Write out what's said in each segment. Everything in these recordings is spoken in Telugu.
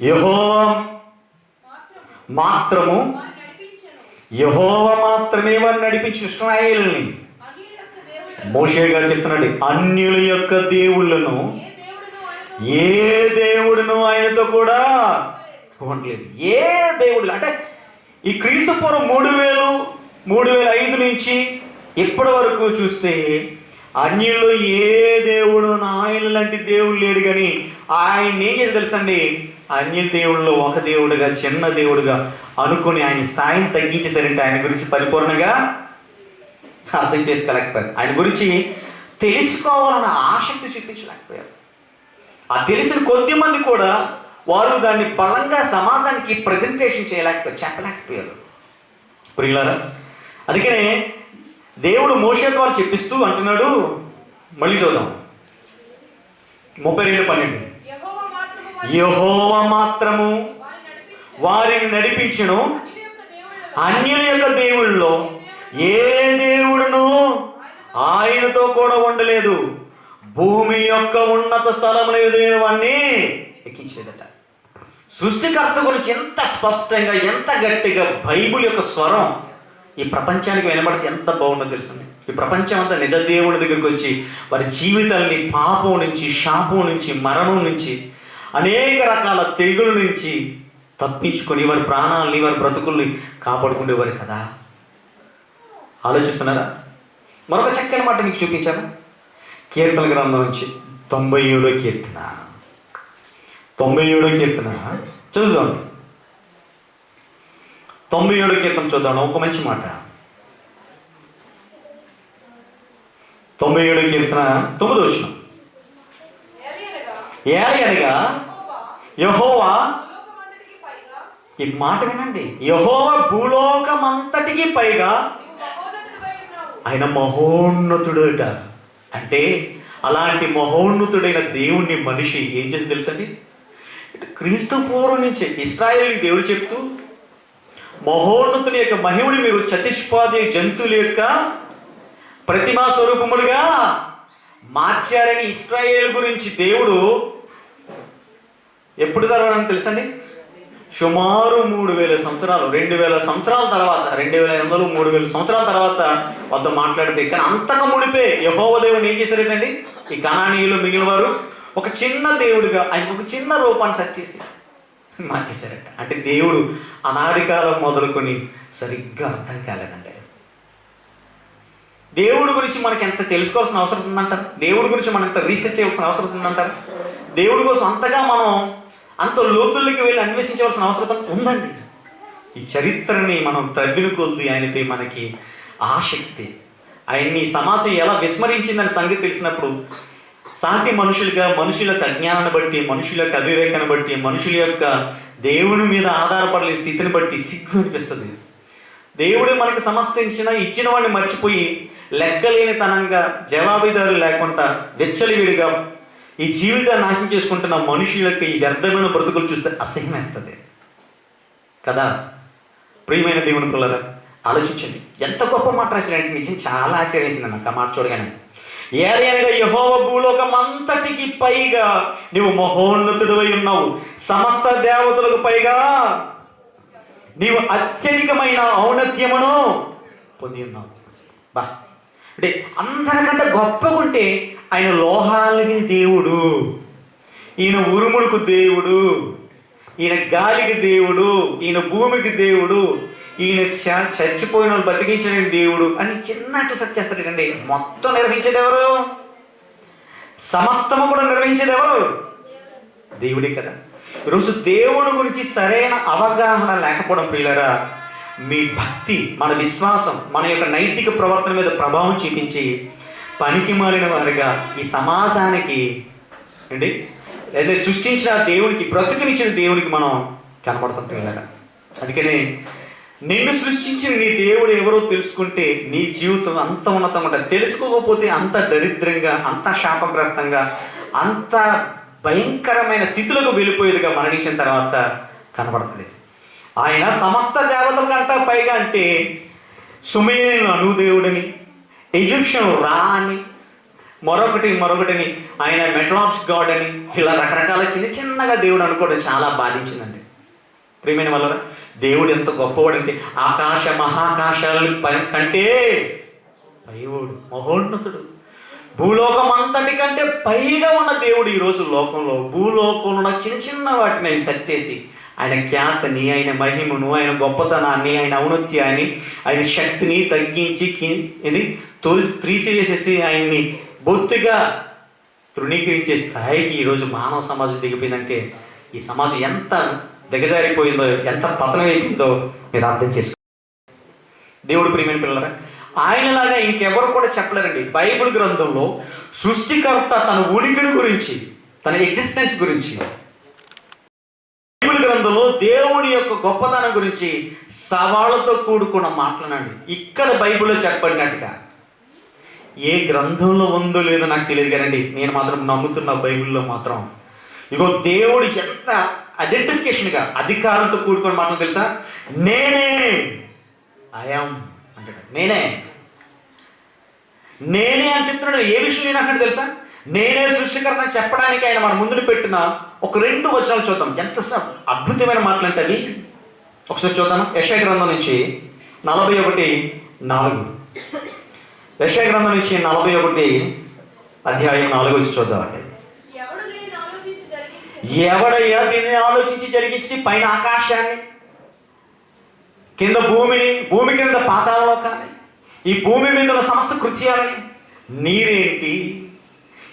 యహోవా మాత్రము యహోవ మాత్రమే వారిని నడిపించి ఇస్రాయేల్ని. మోషే గారు చెప్తున్నాడు అన్యుల యొక్క దేవుళ్ళను ఏ దేవుడును ఆయనతో ఏ దేవుడును ఆయనతో కూడా ఉండలేదు ఏ దేవుడు అంటే ఈ క్రీస్తు పూర్వం మూడు వేలు మూడు వేల ఐదు నుంచి ఇప్పటి వరకు చూస్తే అన్యుల్లో ఏ దేవుడు ఆయన లాంటి దేవుడు లేడు కానీ ఆయన ఏం చేసి తెలుసండి? అన్య దేవుళ్ళు ఒక దేవుడుగా చిన్న దేవుడుగా అనుకుని ఆయన స్థాయిని తగ్గించేసరంటే ఆయన గురించి పరిపూర్ణంగా అర్థం చేసుకోలేకపోయారు. ఆయన గురించి తెలుసుకోవాలన్న ఆసక్తి చూపించలేకపోయారు. ఆ తెలిసిన కొద్ది మంది కూడా వారు దాన్ని బలంగా సమాజానికి ప్రజెంటేషన్ చేయలేకపోయారు చెప్పలేకపోయారు. ప్రియులారా అందుకనే దేవుడు మోషే వారు చెప్పిస్తూ అంటున్నాడు. మళ్ళీ చూద్దాం. ముప్పై రెండు పన్నెండు. యహోవ మాత్రము వారిని నడిపించను. అన్యుల యొక్క దేవుళ్ళలో ఏ దేవుడును ఆయనతో కూడా ఉండలేదు. భూమి యొక్క ఉన్నత స్థలం ఎదురైన వాడిని ఎక్కించేదట సృష్టికర్త గురించి ఎంత స్పష్టంగా ఎంత గట్టిగా బైబుల్ యొక్క స్వరం ఈ ప్రపంచానికి వినబడితే ఎంత బాగుందో తెలిసింది ఈ ప్రపంచం అంతా నిజ దేవుడి దగ్గరికి వచ్చి వారి జీవితాల్ని పాపం నుంచి శాపం నుంచి మరణం నుంచి అనేక రకాల తెగుల నుంచి తప్పించుకొని వారి ప్రాణాలని వారి బ్రతుకుల్ని కాపాడుకునేవారు కదా. ఆలోచిస్తున్నారా? మరొక చక్కని మాట మీకు చూపించాను. కీర్తన గ్రంథం నుంచి తొంభై ఏడో కీర్తన. తొంభై ఏడో కీర్తన. చదువుదాం. తొంభై ఏడో కీర్తన చూద్దాం ఒక మంచి మాట. తొంభై ఏడో కీర్తన తొమ్మిది వచ్చిన ఏలియనగా. అనగా యెహోవా ఈ మాట వినండి. యహోవ భూలోకమంతటికి పైగా. ఆయన మహోన్నతుడట. అంటే అలాంటి మహోన్నతుడైన దేవుణ్ణి మనిషి ఏం చేసి తెలుసండి? క్రీస్తు పూర్వం నుంచి ఇస్రాయేల్ దేవుడు చెప్తూ మహోన్నతుని యొక్క మహిముని మీరు చతిష్పాది జంతువుల యొక్క ప్రతిమా స్వరూపములుగా మార్చారని ఇస్రాయేల్ గురించి దేవుడు ఎప్పుడు తర్వాత తెలుసండి? సుమారు మూడు వేల సంవత్సరాలు. రెండు వేల సంవత్సరాల తర్వాత రెండు వేల ఎనిమిదిలో మూడు వేల సంవత్సరాల తర్వాత వద్ద మాట్లాడితే కానీ అంతకు ముడిపే యహోవ దేవుడు ఏం చేశారండి ఈ కణానీయులు మిగిలిన వారు ఒక చిన్న దేవుడిగా ఆయన ఒక చిన్న రూపాన్ని సెట్ చేసి మార్చేశారట. అంటే దేవుడు అనాది కాలం మొదలుకొని సరిగ్గా అర్థం కాలేదండి. దేవుడి గురించి మనకి ఎంత తెలుసుకోవాల్సిన అవసరం ఉందంటారు? దేవుడి గురించి మనం ఎంత రీసెర్చ్ చేయాల్సిన అవసరం ఉందంటారు? దేవుడి కోసం అంతగా మనం అంత లోతుల్లోకి వెళ్ళి అన్వేషించవలసిన అవసరం ఉందండి. ఈ చరిత్రని మనం తగ్గిన కొద్ది ఆయనపై మనకి ఆసక్తి. ఆయన్ని సమాజం ఎలా విస్మరించిందని సంగతి తెలిసినప్పుడు సాటి మనుషులుగా మనుషుల యొక్క అజ్ఞానాన్ని బట్టి మనుషుల యొక్క అవివేకాన్ని బట్టి మనుషుల యొక్క దేవుని మీద ఆధారపడే స్థితిని బట్టి సిగ్గు అనిపిస్తుంది. దేవుడు మనకి సమస్తించిన ఇచ్చిన వాడిని మర్చిపోయి లెక్కలేనితనంగా జవాబుదారు లేకుండా వెచ్చలివిడిగా ఈ జీవితాన్ని నాశనం చేసుకుంటున్న మనుషులకి ఈ వ్యర్థమైన బ్రతుకులు చూస్తే అసహ్యం వేస్తుంది కదా? ప్రియమైన దేవుని పిల్లరా ఆలోచించండి. ఎంత గొప్ప మాట రాసినట్టు నిజం చాలా ఆశ్చర్యేసింది నాకు ఆ మాట చూడగానే ఏదైనా యహోవ భూలోకం అంతటికి పైగా నువ్వు మహోన్నతుడివై ఉన్నావు. సమస్త దేవతలకు పైగా నీవు అత్యధికమైన ఔన్నత్యమును పొంది ఉన్నావు. బా అంటే అందరికంటే గొప్పగా ఉంటే ఆయన లోహాలకి దేవుడు. ఈయన ఉరుములకు దేవుడు. ఈయన గాలికి దేవుడు. ఈయన భూమికి దేవుడు. ఈయన చ- చచ్చిపోయిన వాళ్ళు బతికించడానికి దేవుడు అని చిన్నట్టు సెట్ చేస్తాడండి మొత్తం నిర్వహించేది ఎవరు? సమస్తము కూడా నిర్వహించేది ఎవరు? దేవుడే కదా. ఈరోజు దేవుడి గురించి సరైన అవగాహన లేకపోవడం పిల్లరా మీ భక్తి మన విశ్వాసం మన యొక్క నైతిక ప్రవర్తన మీద ప్రభావం చూపించి పనికి మాలిన వారిగా ఈ సమాజానికి అండి లేదా సృష్టించిన దేవునికి బ్రతుకునిచ్చిన దేవునికి మనం కనబడతాం పిల్లగా అందుకనే నిన్ను సృష్టించిన నీ దేవుడు ఎవరో తెలుసుకుంటే నీ జీవితం అంత ఉన్నతంగా ఉంటుంది తెలుసుకోకపోతే అంత దరిద్రంగా అంత శాపగ్రస్తంగా అంత భయంకరమైన స్థితిలోకి వెళ్ళిపోయేదిగా మరణించిన తర్వాత కనబడుతుంది ఆయన సమస్త దేవతల కంట పైగా అంటే సుమేను అనుదేవుడని ఈజిప్షియన్ రా అని మరొకటి మరొకటిని ఆయన మెట్లాప్స్ గాడ్ అని ఇలా రకరకాల చిన్న చిన్నగా దేవుడు అనుకోవడం చాలా బాధించిందండి. ప్రియమైన వల్ల దేవుడు ఎంత గొప్పవాడంటే ఆకాశ మహాకాశాల పై- కంటే పైవాడు మహోన్నతుడు. భూలోకం అంతటి కంటే పైగా ఉన్న దేవుడు ఈరోజు లోకంలో. భూలోకంలో ఉన్న చిన్న చిన్న వాటిని ఆయన సెట్ చేసి ఆయన ఖ్యాతని ఆయన మహిమను ఆయన గొప్పతనాన్ని ఆయన ఔన్నత్యాన్ని ఆయన శక్తిని తగ్గించి కి- ఇది తోలి త్రీసివేసేసి ఆయన్ని బొత్తుగా తృణీకరించే స్థాయికి ఈరోజు మానవ సమాజం దిగిపోయిందంటే ఈ సమాజం ఎంత దిగజారిపోయిందో ఎంత పతనం అయిపోయిందో మీరు అర్థం చేసుకో. దేవుడు ప్రియమైన పిల్లరా ఆయనలాగా ఇంకెవరు కూడా చెప్పలేరండి. బైబిల్ గ్రంథంలో సృష్టికర్త తన ఉనికిని గురించి తన ఎగ్జిస్టెన్స్ గురించి గ్రంథంలో దేవుని యొక్క గొప్పతనం గురించి సవాళ్ళతో కూడుకున్న మాట్లాడండి ఇక్కడ బైబిల్లో చెప్పబడినట్టుగా. ఏ గ్రంథంలో ఉందో లేదో నాకు తెలియదు కదండి. నేను మాత్రం నమ్ముతున్న బైబిల్లో మాత్రం. ఇగో దేవుడు ఎంత ఐడెంటిఫికేషన్గా అధికారంతో కూడుకొని మాత్రం తెలుసా? నేనే. ఐఆమ్ అంటాడు. నేనే. నేనే అని చెప్తున్నాడు. ఏ విషయం నేను అంటాడు తెలుసా? నేనే సృష్టికర్త చెప్పడానికి ఆయన మన ముందుకు పెట్టిన ఒక రెండు వచనాలు చూద్దాం. ఎంత అద్భుతమైన మాటలు అంటే అవి. ఒకసారి చూద్దాం యశయ గ్రంథం నుంచి నలభై ఒకటి నాలుగు. యశయ గ్రంథం నుంచి నలభై ఒకటి అధ్యాయం నాలుగు వచ్చి చూద్దామండి ఎవడయ్యా దీన్ని ఆలోచించి జరిగించి పైన ఆకాశాన్ని కింద భూమిని భూమి కింద పాతాళలోకాన్ని ఈ భూమి మీద ఉన్న సమస్త కృత్యాలని. నీరేంటి?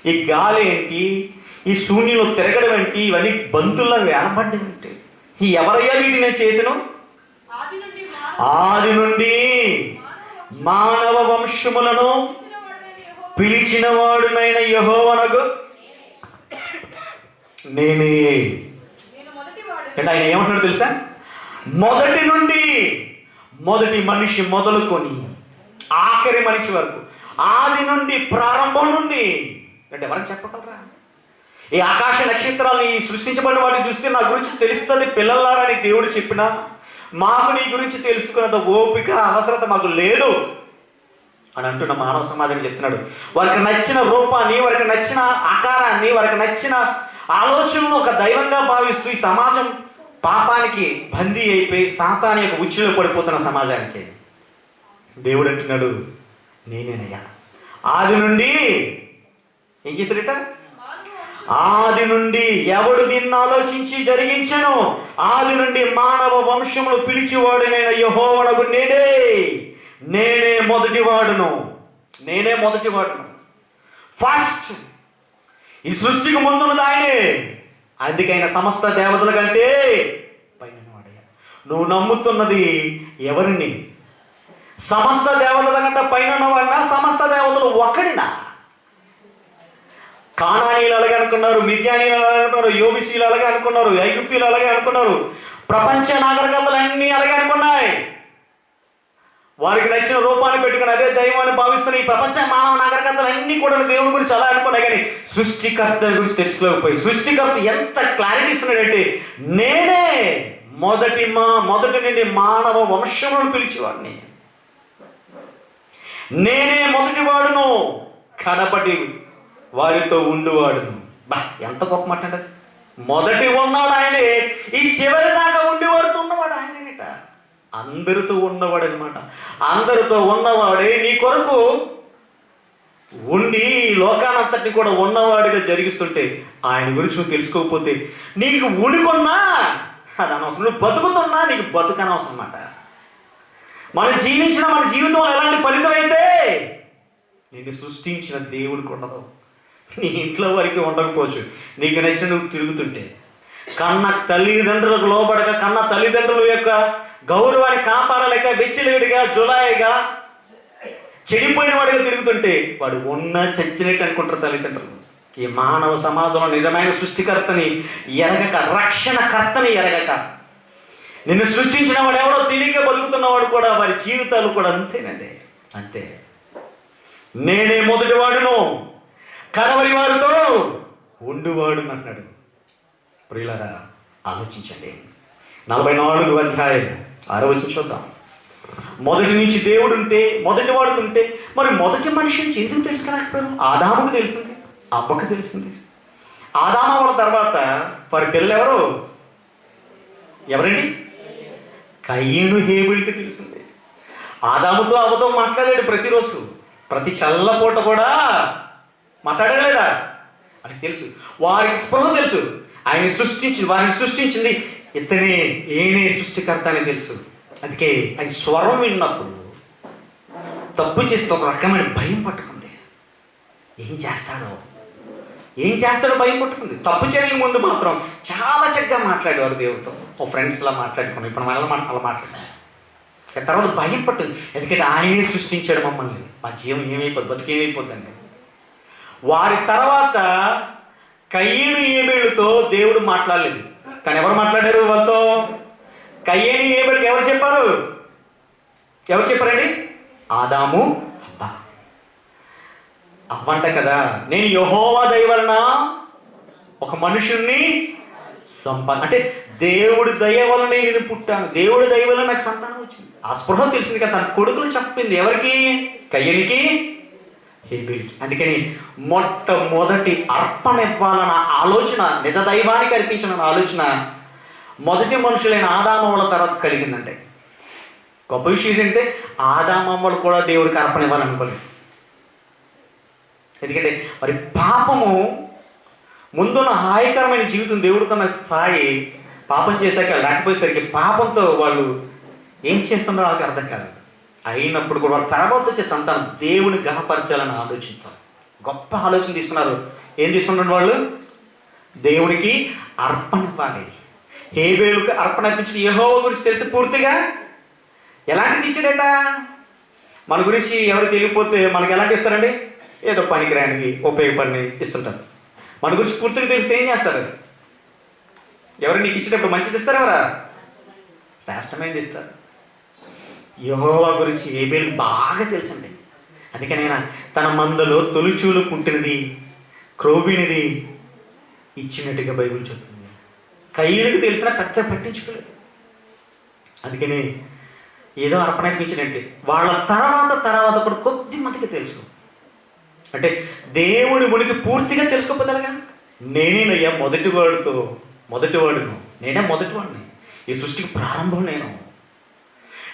ఈ గాలి ఏంటి? ఈ శూన్యంలో తిరగడం ఏంటి? ఇవన్నీ బంతుల్లో వేలబడ్డం ఏంటి ఈ ఎవరయ్యా వీటిని చేసను? ఆది నుండి మానవ వంశములను పిలిచిన వాడునైన యహోవనకు నేనే అంటే ఆయన ఏమంటున్నాడు తెలుసా? మొదటి నుండి మొదటి మనిషి మొదలుకొని ఆఖరి మనిషి వరకు. ఆది నుండి ప్రారంభం నుండి అంటే ఎవరైనా చెప్పగలరా? ఈ ఆకాశ నక్షత్రాలు ఈ సృష్టించబడిన వాటిని చూస్తే నా గురించి తెలుస్తుంది పిల్లలారని దేవుడు చెప్పినా? మాకు నీ గురించి తెలుసుకున్నంత ఓపిక అవసరత మాకు లేదు అని అంటున్న మానవ సమాజం చెప్తున్నాడు. వారికి నచ్చిన రూపాన్ని వారికి నచ్చిన ఆకారాన్ని వారికి నచ్చిన ఆలోచనను ఒక దైవంగా భావిస్తూ ఈ సమాజం పాపానికి బందీ అయిపోయి సాతాని యొక్క ఉచ్చులో పడిపోతున్న సమాజానికి. దేవుడు అంటున్నాడు నేనేనయ్యా. ఆది నుండి ఏం చేశారట? ఆది నుండి ఎవడు దీన్ని ఆలోచించి జరిగించను? ఆది నుండి మానవ వంశములు పిలిచివాడునైన యహోవడకు నేనే. నేనే మొదటివాడును. నేనే మొదటివాడును. ఫస్ట్ ఈ సృష్టికి ముందున్నది ఆయనే. అందుకైన సమస్త దేవతల కంటే పైన నువ్వు నమ్ముతున్నది ఎవరిని? సమస్త దేవతల కంటే పైన ఉన్నవాడినా సమస్త దేవతలు ఒకడినా కానానీలు అలాగే అనుకున్నారు మిథ్యానీలు అలాగే అనుకున్నారు యోబిసీలు అలాగే అనుకున్నారు ఐగుప్తీలు అలాగే అనుకున్నారు. ప్రపంచ నాగరికతలు అన్నీ అలాగే అనుకున్నాయి. వారికి నచ్చిన రూపాన్ని పెట్టుకుని అదే దైవాన్ని భావిస్తున్న ఈ ప్రపంచ మానవ నాగరికతలు అన్నీ కూడా దేవుడి గురించి అలా అనుకున్నాయి కానీ సృష్టికర్త గురించి తెలుసుకోకపోయి సృష్టికర్త ఎంత క్లారిటీ ఇస్తున్నాడంటే నేనే మొదటి మా మొదటి నుండి మానవ వంశములను పిలిచేవాడిని. నేనే మొదటి వాడును కడపటి వారితో ఉండువాడును. బా ఎంత గొప్ప మాట అంటే మొదటి ఉన్నవాడు ఆయనే. ఈ చివరి దాకా ఉండి ఉన్నవాడు ఆయనేట అందరితో ఉన్నవాడు అనమాట అందరితో ఉన్నవాడే నీ కొరకు ఉండి ఈ లోకానంతటిని కూడా ఉన్నవాడిగా జరిగిస్తుంటే ఆయన గురించి నువ్వు తెలుసుకోకపోతే నీకు ఉనికొన్నా అది అనవసరం. నువ్వు బతుకుతున్నా నీకు బతుకనవసరం అన్నమాట. మనం జీవించిన మన జీవితంలో ఎలాంటి ఫలితం అయితే నిన్ను సృష్టించిన దేవుడికి ఉండదు. నీ ఇంట్లో వారికి ఉండకపోవచ్చు. నీకు నచ్చిన నువ్వు తిరుగుతుంటే. కన్న తల్లిదండ్రులకు లోబడక కన్న తల్లిదండ్రుల యొక్క గౌరవాన్ని కాపాడలేక వెచ్చిలేడిగా జులాయిగా చెడిపోయిన వాడిగా తిరుగుతుంటే వాడు ఉన్న చచ్చినట్టు అనుకుంటారు తల్లిదండ్రులు. ఈ మానవ సమాజంలో నిజమైన సృష్టికర్తని ఎరగక రక్షణకర్తని ఎరగక నిన్ను సృష్టించిన వాడు ఎవడో తెలియక బతుకుతున్నవాడు కూడా వారి జీవితాలు కూడా అంతేనండి. అంతే. నేనే మొదటివాడును. కడవరి వారితో ఉండువాడు అన్నాడు ప్రియులరా ఆలోచించండి. నలభై నాలుగు అధ్యాయం ఆరోచించి చూద్దాం. మొదటి నుంచి దేవుడు ఉంటే మొదటి వాడు ఉంటే మరి మొదటి మనిషి నుంచి ఎందుకు తెలుసుకోలేకపోయారు ఆదాముకు తెలిసింది అబ్బకు తెలిసింది. ఆదామ వాళ్ళ తర్వాత వారి పిల్లలు ఎవరు? ఎవరండి? కయ్యను హేబుడికి తెలిసింది. ఆదాముతో అవ్వతో మాట్లాడాడు ప్రతిరోజు. ప్రతి చల్లపూట కూడా మాట్లాడలేదా? అని తెలుసు. వారికి స్పృహ తెలుసు. ఆయన సృష్టించి వారిని సృష్టించింది ఇతనే ఏనే సృష్టికర్త అని తెలుసు. అందుకే ఆయన స్వరం విన్నప్పుడు తప్పు చేస్తే ఒక రకమైన భయం పట్టుకుంది. ఏం చేస్తాడో? ఏం చేస్తాడో భయం పట్టుకుంది. తప్పు చేయడానికి ముందు మాత్రం చాలా చక్కగా మాట్లాడేవారు దేవుడితో. ఓ ఫ్రెండ్స్లా మాట్లాడుకున్నాం. ఇప్పుడు మనలో మనం అలా మాట్లాడారు తర్వాత భయం పట్టింది. ఎందుకంటే ఆయనే సృష్టించాడు మమ్మల్ని. మా జీవం ఏమైపోద్ది? బతికేమైపోద్దండి వారి తర్వాత కయ్యేడు ఏబేళ్ళతో దేవుడు మాట్లాడలేదు. కానీ ఎవరు మాట్లాడారు వాళ్ళతో? కయ్యేను ఏబేళ్ళకి ఎవరు చెప్పారు? ఎవరు చెప్పారండి? ఆదాము అబ్బా. అవ్వంట కదా. నేను యహోవా దయవలన ఒక మనుషుణ్ణి సంపా అంటే దేవుడు దయ వలన నేను పుట్టాను. దేవుడి దయ వల్ల నాకు సంతానం వచ్చింది. ఆ స్పృహ తెలిసింది కదా. తన కొడుకులు చెప్పింది ఎవరికి? కయ్యనికి? హేబిల్కి అందుకని మొట్టమొదటి అర్పణ ఇవ్వాలన్న ఆలోచన నిజ దైవానికి అర్పించిన ఆలోచన మొదటి మనుషులైన ఆదామమ్మల తర్వాత కలిగిందంటే. గొప్ప విషయం ఏంటంటే ఆదామమ్మలు కూడా దేవుడికి అర్పణ ఇవ్వాలనుకోలేదు ఎందుకంటే మరి పాపము ముందున్న హాయికరమైన జీవితం దేవుడు కన్నా స్థాయి పాపం చేశాక లేకపోయేసరికి పాపంతో వాళ్ళు ఏం చేస్తున్నారో వాళ్ళకి అర్థం కాలేదు. అయినప్పుడు కూడా వాళ్ళ తర్వాత వచ్చే సంతానం దేవుని గణపరచాలని ఆలోచిస్తారు గొప్ప ఆలోచన తీసుకున్నారు. ఏం తీసుకున్నారు వాళ్ళు? దేవునికి అర్పణ ఇవ్వాలి హేబేలుకి అర్పణ అర్పించిన యెహోవా గురించి తెలిసి పూర్తిగా? ఎలాంటిది ఇచ్చాడట? మన గురించి ఎవరు తెలియకపోతే మనకి ఎలాంటి ఇస్తారండి ఏదో పనికిరానికి ఉపయోగపడిని ఇస్తుంటారు. మన గురించి పూర్తిగా తెలిస్తే ఏం చేస్తారు? ఎవరు నీకు ఇచ్చినప్పుడు మంచిది ఇస్తారు ఎవరా? శ్రేష్టమైనది ఇస్తారు. యహోవా గురించి ఏబేలు బాగా తెలుసండి. అందుకనే తన మందలో తొలిచూలు పుట్టినది క్రోబినిది ఇచ్చినట్టుగా బైబిల్ చెప్తుంది. కయ్యలకు తెలిసినా పెద్ద పట్టించుకోలేదు. అందుకని ఏదో అర్పణ వాళ్ళ తర్వాత తర్వాత కూడా కొద్ది మందికి తెలుసు. అంటే దేవుడి ఉనికి పూర్తిగా తెలుసుకోపోతారుగా? నేనేనయ్యా మొదటి వాడితో మొదటి వాడును. నేనే మొదటి వాడిని. ఈ సృష్టికి ప్రారంభం నేను.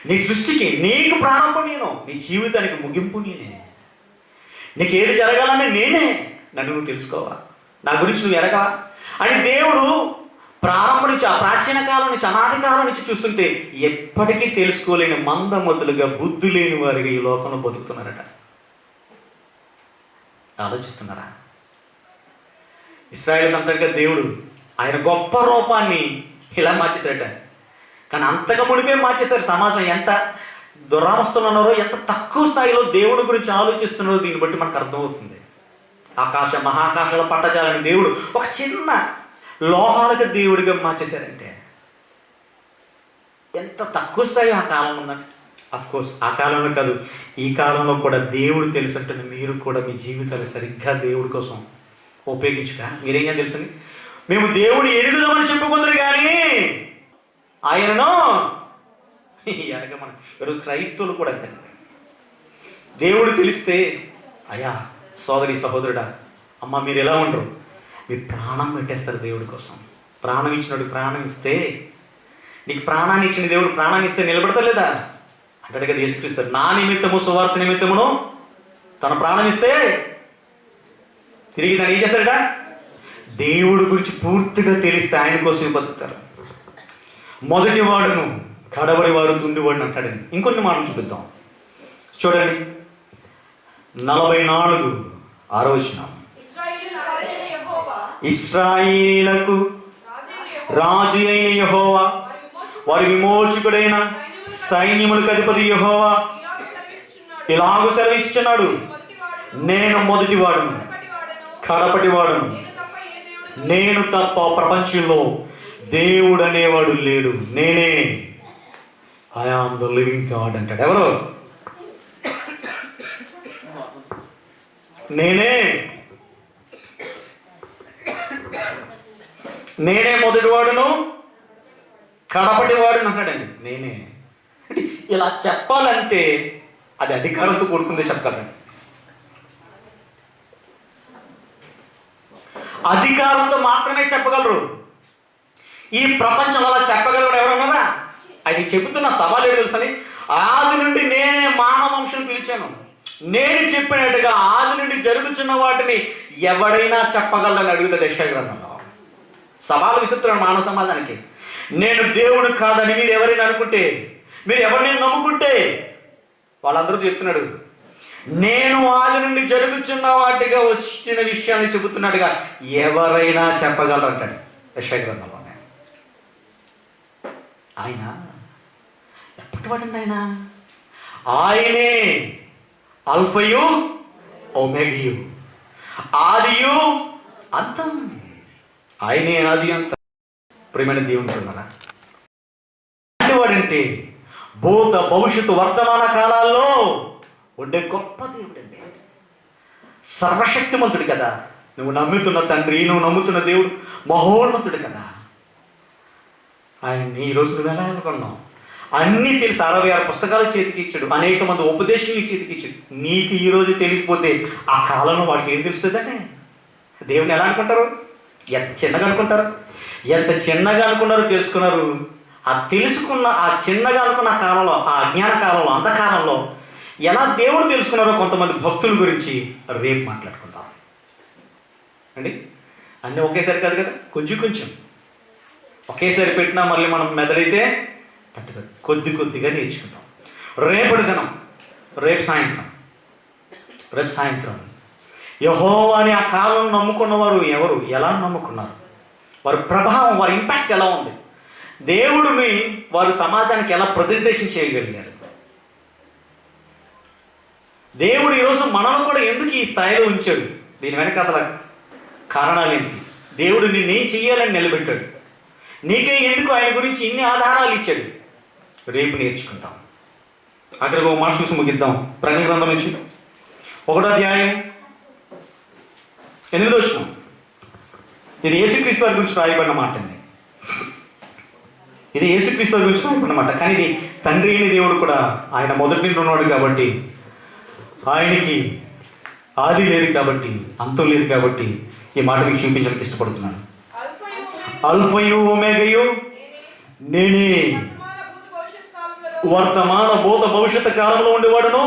నీ సృష్టికి నీకు ప్రారంభం నేను నీ జీవితానికి ముగింపు నేనే. నీకు ఏది జరగాలని నేనే నన్ను నువ్వు తెలుసుకోవా? నా గురించి నువ్వు ఎరగా అని దేవుడు ప్రారంభం నుంచి ఆ ప్రాచీన కాలం నుంచి అనాది కాలం నుంచి చూస్తుంటే ఎప్పటికీ తెలుసుకోలేని మందమతులుగా బుద్ధి లేని వారిగా ఈ లోకంలో బతుకుతున్నారట. ఆలోచిస్తున్నారా? ఇస్రాయేల్ అంతటిగా దేవుడు ఆయన గొప్ప రూపాన్ని ఇలా మార్చేశారట. కానీ అంతగా మునిపే మార్చేశారు. సమాజం ఎంత దురావస్థలో ఉన్నారో ఎంత తక్కువ స్థాయిలో దేవుడి గురించి ఆలోచిస్తున్నారో దీన్ని బట్టి మనకు అర్థమవుతుంది. ఆకాశ మహాకాశాల పట్టజాలని దేవుడు ఒక చిన్న లోహాలకు దేవుడిగా మార్చేశారంటే ఎంత తక్కువ స్థాయి ఆ కాలం ఉందండి కోర్స్ ఆ కాలంలో కాదు. ఈ కాలంలో కూడా దేవుడు తెలుసంటుంది. మీరు కూడా మీ జీవితాలు సరిగ్గా దేవుడి కోసం ఉపయోగించుట. మీరేం తెలుసండి మేము దేవుడు ఎదుగుదామని చెప్పుకుందరు కానీ ఆయనను ఎనక మన ఈరోజు క్రైస్తవులు కూడా అంతే. దేవుడు తెలిస్తే అయ్యా సోదరి సహోదరుడా అమ్మ మీరు ఎలా ఉండరు? మీరు ప్రాణం పెట్టేస్తారు దేవుడి కోసం. ప్రాణం ఇచ్చినాడు ప్రాణం ఇస్తే నీకు ప్రాణాన్ని ఇచ్చిన దేవుడు ప్రాణాన్ని ఇస్తే నిలబడతలేదా అంటాడు కదా యేసుక్రీస్తారు నా నిమిత్తము సువార్త నిమిత్తమును తన ప్రాణం ఇస్తే తిరిగి తను ఏం చేస్తాడట? దేవుడి గురించి పూర్తిగా తెలిస్తే ఆయన కోసం బతుకుతారు. మొదటి వాడును కడబడి వాడు తుండివాడిని అంటాడండి ఇంకొన్ని మాటలు చూపిద్దాం. చూడండి. నలభై నాలుగు ఆరో ఇస్రాయిలకు రాజు అయిన యహోవా వారి విమోచకుడైన సైన్యములకు అధిపతి యహోవా ఇలాగ సెలవిస్తున్నాడు. నేను మొదటివాడును కడపటివాడును, నేను తప్ప ప్రపంచంలో దేవుడు అనేవాడు లేడు. నేనే. I am the living God అంటాడు. ఎవరు? నేనే. నేనే మొదటివాడును కడపటి వాడును అంటాడండి. నేనే. ఇలా చెప్పాలంటే అది అధికారంతో కూడుకుందే చెప్తాడండి అధికారంతో మాత్రమే చెప్పగలరు. ఈ ప్రపంచంలో అలా చెప్పగలరు ఎవరన్నారా అది చెబుతున్న సవాలు తెలుసని ఆది నుండి నేనే మానవ వంశం పిలిచాను. నేను చెప్పినట్టుగా ఆది నుండి జరుగుతున్న వాటిని ఎవడైనా చెప్పగలని అడుగుతాడు యశాగ్రంథంలో సవాలు విసురుతున్నాడు మానవ సమాజానికి. నేను దేవుడు కాదని మీరు ఎవరైనా అనుకుంటే మీరు ఎవరిని నమ్ముకుంటే వాళ్ళందరూ చెప్తున్నాడు నేను ఆది నుండి జరుగుతున్న వాటిగా వచ్చిన విషయాన్ని చెబుతున్నాడుగా ఎవరైనా చెప్పగలరంటాడు యశాగ్రంథంలోనే ఆయన? ఎప్పటివాడండి ఆయన? ఆయనే అల్ఫయు ఒమెగియు. ఆదియు అంతం. ఆయనే ఆది అంతం. ప్రేమైన దేవుని ఉన్నారా వాడంటే భూత భవిష్యత్తు వర్తమాన కాలాల్లో ఉండే గొప్ప దేవుడండి. సర్వశక్తిమంతుడు కదా. నువ్వు నమ్ముతున్న తండ్రి నువ్వు నమ్ముతున్న దేవుడు మహోన్నతుడు కదా. ఆయన్ని ఈ నువ్వు ఎలా అనుకున్నావు అన్నీ తెలిసి. అరవై ఆరు పుస్తకాలు చేతికి ఇచ్చాడు. అనేక మంది ఉపదేశాలు చేతికి ఇచ్చాడు. నీకు ఈ రోజు తెలియకపోతే ఆ కాలంలో వాడికి ఏం తెలుస్తుందంటే దేవుని ఎలా అనుకుంటారు? ఎంత చిన్నగా అనుకుంటారు? ఎంత చిన్నగా అనుకున్నారో తెలుసుకున్నారు. ఆ తెలుసుకున్న ఆ చిన్నగా అనుకున్న కాలంలో ఆ అజ్ఞాన కాలంలో అంధకాలంలో ఎలా దేవుడు తెలుసుకున్నారో కొంతమంది భక్తుల గురించి రేపు మాట్లాడుకుందాం. అండి? అన్నీ ఒకేసారి కాదు కదా? కొంచెం కొంచెం. ఒకేసారి పెట్టినా మళ్ళీ మనం మెదడైతే తట్టుకోదు కొద్ది కొద్దిగా నేర్చుకుంటాం రేపటి దినం రేపు సాయంత్రం రేపు సాయంత్రం. యహో అని ఆ కాలం నమ్ముకున్న వారు ఎవరు? ఎలా నమ్ముకున్నారు? వారి ప్రభావం వారి ఇంపాక్ట్ ఎలా ఉంది? దేవుడిని వారు సమాజానికి ఎలా ప్రజెంటేషన్ చేయగలిగారు? దేవుడు ఈరోజు మనల్ని కూడా ఎందుకు ఈ స్థాయిలో ఉంచాడు? దీని వెనక అతల కారణాలు ఏంటి? దేవుడు నిన్నేం చెయ్యాలని నిలబెట్టాడు? నీకే ఎందుకు ఆయన గురించి ఇన్ని ఆధారాలు ఇచ్చాడు? రేపు నేర్చుకుంటాం. అక్కడికి ఒక మాట చూసి ముగిద్దాం. ప్రకటన గ్రంథం నుంచి. ఒకటో అధ్యాయం. ఎనిమిదో వచ్చిన ఇది యేసుక్రీస్తు వారి గురించి రాయబడిన మాట అండి. ఇది యేసుక్రీస్తు వారి గురించి రాయబడిన మాట. కానీ ఇది తండ్రి అయిన దేవుడు కూడా ఆయన మొదటి నుండి ఉన్నాడు కాబట్టి ఆయనకి ఆది లేదు కాబట్టి అంతం లేదు కాబట్టి ఈ మాట మీకు చూపించడానికి ఇష్టపడుతున్నాను. అల్ఫయు ఒమేగయు నేనే వర్తమాన భూత భవిష్యత్ కాలంలో భవిష్యత్తు కాలంలో ఉండేవాడును.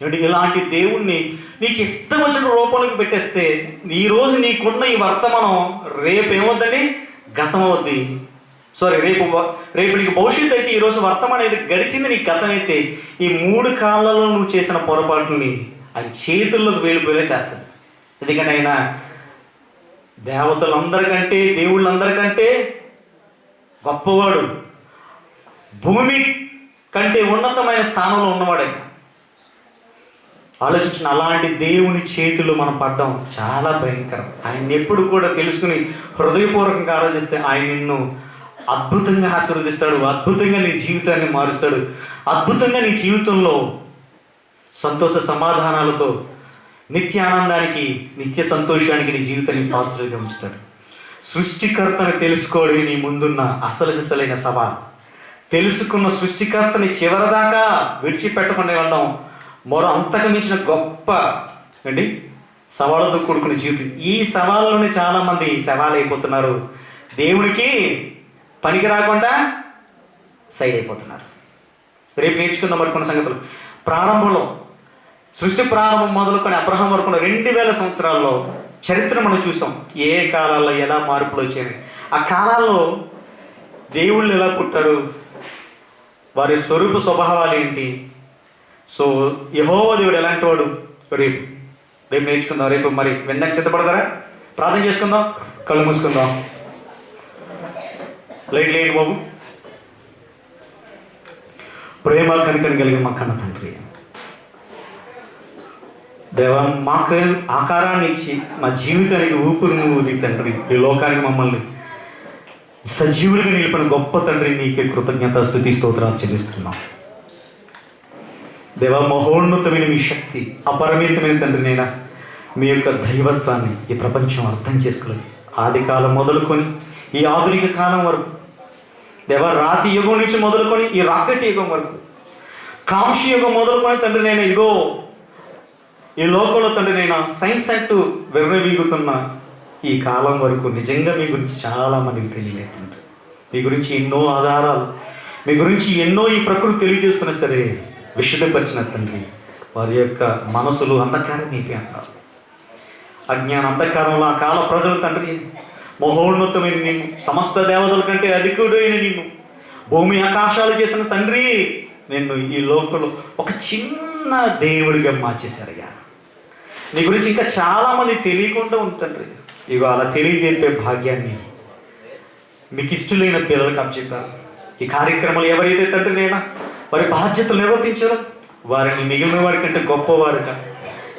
అంటే ఇలాంటి దేవుణ్ణి నీకు ఇష్టం వచ్చిన రూపంలోకి పెట్టేస్తే ఈ రోజు నీకున్న ఈ వర్తమానం రేపు ఏమవుద్దండి గతం అవుద్ది సారీ రేపు రేపు నీకు భవిష్యత్తు అయితే ఈరోజు వర్తమానం అయితే గడిచింది నీకు గతం అయితే ఈ మూడు కాలాల్లో నువ్వు చేసిన పొరపాటుని అది చేతుల్లోకి వేలిపోయేలా చేస్తుంది. ఎందుకంటే ఆయన దేవతలందరికంటే దేవుళ్ళందరికంటే గొప్పవాడు. భూమి కంటే ఉన్నతమైన స్థానంలో ఉన్నవాడే. ఆలోచించిన అలాంటి దేవుని చేతులు మనం పడ్డం చాలా భయంకరం. ఆయన ఎప్పుడు కూడా తెలుసుకుని హృదయపూర్వకంగా ఆరాధిస్తే ఆయన నిన్ను అద్భుతంగా ఆశీర్వదిస్తాడు అద్భుతంగా నీ జీవితాన్ని మారుస్తాడు అద్భుతంగా నీ జీవితంలో సంతోష సమాధానాలతో నిత్య ఆనందానికి నిత్య సంతోషానికి నీ జీవితాన్ని పాత్రగా ఉంచుతాడు. సృష్టికర్తను తెలుసుకోవడమే నీ ముందున్న అసలు అసలైన సవాల్. తెలుసుకున్న సృష్టికర్తని చివరిదాకా విడిచిపెట్టకుండా వెళ్ళడం మరో అంతకు మించిన గొప్ప అండి సవాళ్ళతో కూడుకునే జీవితం. ఈ సవాళ్ళలోనే చాలామంది సవాల్ అయిపోతున్నారు దేవుడికి పనికి రాకుండా సైడ్ అయిపోతున్నారు. రేపు నేర్చుకుందాం మరి కొన్ని సంగతులు. ప్రారంభంలో సృష్టి ప్రారంభం మొదలుకొని అబ్రహం వరకు రెండు వేల సంవత్సరాల్లో చరిత్ర మనం చూసాం. ఏ కాలాల్లో ఎలా మార్పులు వచ్చాయి ఆ కాలాల్లో దేవుళ్ళు ఎలా పుట్టారు? వారి స్వరూప స్వభావాలు ఏంటి? సో యహోవ దేవుడు ఎలాంటి వాడు? రేపు రేపు నేర్చుకుందాం రేపు మరి వెన్నకి సిద్ధపడతారా? ప్రార్థన చేసుకుందాం కళ్ళు మూసుకుందాం. లైట్ లేదు బాబు. ప్రేమ కనికని కలిగిన మా కన్న తండ్రి. దేవా మాకు ఆకారాన్ని ఇచ్చి మా జీవితానికి ఊపిరి నువ్వు తండ్రి ఈ లోకానికి మమ్మల్ని సజీవులుగా నిలిపిన గొప్ప తండ్రి నీకే కృతజ్ఞత స్థుతి స్తోత్రాలు చెల్లిస్తున్నాం. దేవా మహోన్నతమైన మీ శక్తి అపరిమితమైన తండ్రి నైనా మీ యొక్క దైవత్వాన్ని ఈ ప్రపంచం అర్థం చేసుకోలేదు ఆది కాలం మొదలుకొని ఈ ఆధునిక కాలం వరకు దేవా రాతి యుగం నుంచి మొదలుకొని ఈ రాకెట్ యుగం వరకు కాంక్షయుగం మొదలుకొని తండ్రి నేను ఇదో ఈ లోకంలో తండ్రి నేను సైన్స్ యాక్ట్ విర్రవీగుతున్న ఈ కాలం వరకు నిజంగా మీ గురించి చాలా మందికి తెలియలేదు తండ్రి. మీ గురించి ఎన్నో ఆధారాలు మీ గురించి ఎన్నో ఈ ప్రకృతి తెలియజేస్తున్నా సరే విషదపరిచిన తండ్రి వారి యొక్క మనసులు అంధకారం నీపే అంటారు అజ్ఞాన అంధకారంలో ఆ కాల ప్రజలు తండ్రి మహోన్నతమైన నిన్ను సమస్త దేవతల కంటే అధికుడైన నిన్ను భూమి ఆకాశాలు చేసిన తండ్రి నిన్ను ఈ లోకంలో ఒక చిన్న దేవుడిగా మార్చేశారుగా నీ గురించి ఇంకా చాలామంది తెలియకుండా ఉంటుంది తండ్రి. అలా తెలియజెప్పే భాగ్యాన్ని మీకు ఇష్టలైన పిల్లలకు అప్పచెప్పారు ఈ కార్యక్రమాలు ఎవరైతే తండ్రి నేనా? వారి బాధ్యతలు నిర్వర్తించారు వారిని మిగిలిన వారి కంటే గొప్పవారుగా.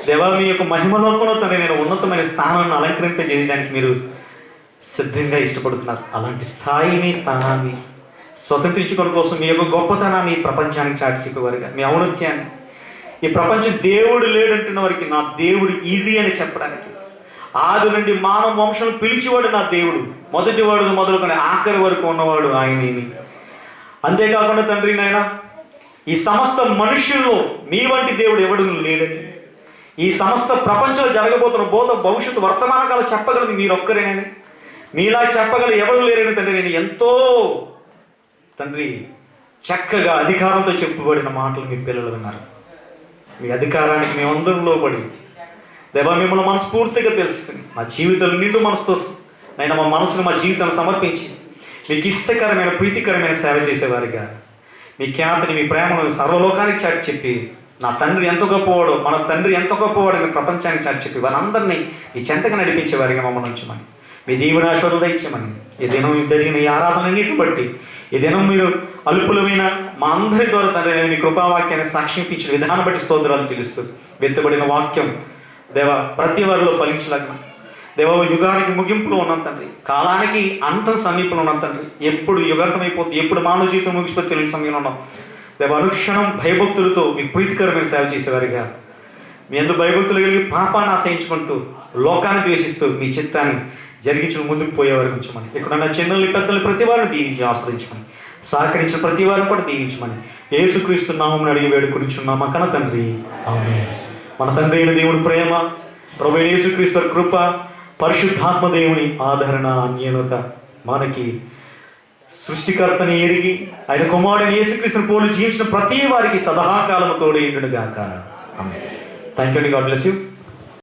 దేవా మీ యొక్క మహిమలోకంలో తన నేను ఉన్నతమైన స్థానాన్ని అలంకరింపజేయడానికి మీరు సిద్ధంగా ఇష్టపడుతున్నారు. అలాంటి స్థాయిని స్థానాన్ని స్వతంత్రించుకోవడం కోసం మీ యొక్క గొప్పతనాన్ని ఈ ప్రపంచానికి చాటి చెప్పేవారుగా. మీ ఔన్నత్యాన్ని ఈ ప్రపంచం దేవుడు లేడంటున్న వారికి నా దేవుడు ఇది అని చెప్పడానికి. ఆది నుండి మానవ వంశం పిలిచేవాడు నా దేవుడు. మొదటివాడు మొదలుకొని ఆఖరి వరకు ఉన్నవాడు ఆయన అంతేకాకుండా తండ్రి నాయన ఈ సమస్త మనుషుల్లో మీ వంటి దేవుడు ఎవడు లేడండి. ఈ సమస్త ప్రపంచంలో జరగబోతున్న బోధ భవిష్యత్తు వర్తమాన కాలం చెప్పగలదు మీరొక్కరేనని మీలా చెప్పగల ఎవరు లేరని తండ్రి? నేను ఎంతో తండ్రి చక్కగా అధికారంతో చెప్పబడిన మాటలు మీ పిల్లలు విన్నారు. మీ అధికారానికి మేమందరం లోబడి. దేవా మిమ్మల్ని మనస్ఫూర్తిగా తెలుసుకుని మా జీవితంలో నిండు మనసుతో నైనా మా మనసును మా జీవితాన్ని సమర్పించి మీకు ఇష్టకరమైన ప్రీతికరమైన సేవ చేసేవారిగా. మీ ఖ్యాతిని మీ ప్రేమను సర్వలోకానికి చాటి చెప్పి నా తండ్రి ఎంత గొప్పవాడో మన తండ్రి ఎంత గొప్పవాడో మీ ప్రపంచానికి చాటి చెప్పి వారందరినీ ఈ చెంతగా నడిపించేవారిగా మమ్మల్ని ఉంచమని. మీ దీవెన ఆశోధ ఇచ్చమని ఈ దినం జరిగిన ఈ ఆరాధనన్నిటి బట్టి ఈ దినం మీరు అల్పులమైన మా అందరి ద్వారా తండ్రి నేను మీ కృపావాక్యాన్ని సాక్ష్యం ఇచ్చిన విధానం బట్టి స్తోత్రాలు చెల్లిస్తూ వెత్తబడిన వాక్యం దేవ ప్రతి వారిలో ఫలించలగ్న. దేవ యుగానికి ముగింపులో ఉన్నాం తండ్రి. కాలానికి అంతం సమీపంలో ఉన్నాం తండ్రి. ఎప్పుడు యుగాంతం అయిపోతుంది ఎప్పుడు మానవ జీవితం ముగిసిపోతే తెలియని సమయంలో ఉన్నాం. దేవ అనుక్షణం భయభక్తులతో మీకు ప్రీతికరమైన సేవ చేసేవారిగా. మీ ఎందుకు భయభక్తులు కలిగి పాపాన్ని ఆశయించుకుంటూ లోకాన్ని ద్వేషిస్తూ మీ చిత్తాన్ని జరిగించిన ముందుకు పోయేవారు ఉంచమని. ఇక్కడ చిన్నలు పెద్దలు ప్రతి వారిని దీవించి ఆశ్రయించమని. సహకరించిన ప్రతి వారిని కూడా దీవించమని. ఏసుక్రీస్తు నామం అడిగి వేడుకొనిచున్నామా కన తండ్రి. మన తండ్రి అయిన దేవుడి ప్రేమ ప్రభు యేసుక్రీస్తు వారి కృప పరిశుద్ధాత్మ దేవుని ఆదరణ అన్యనత మనకి సృష్టికర్తని ఎరిగి ఆయన కుమారుడిని యేసుక్రీస్తుని పోలి జీవించిన ప్రతి వారికి సదాకాలము తోడేయుడుగాక thank you God bless you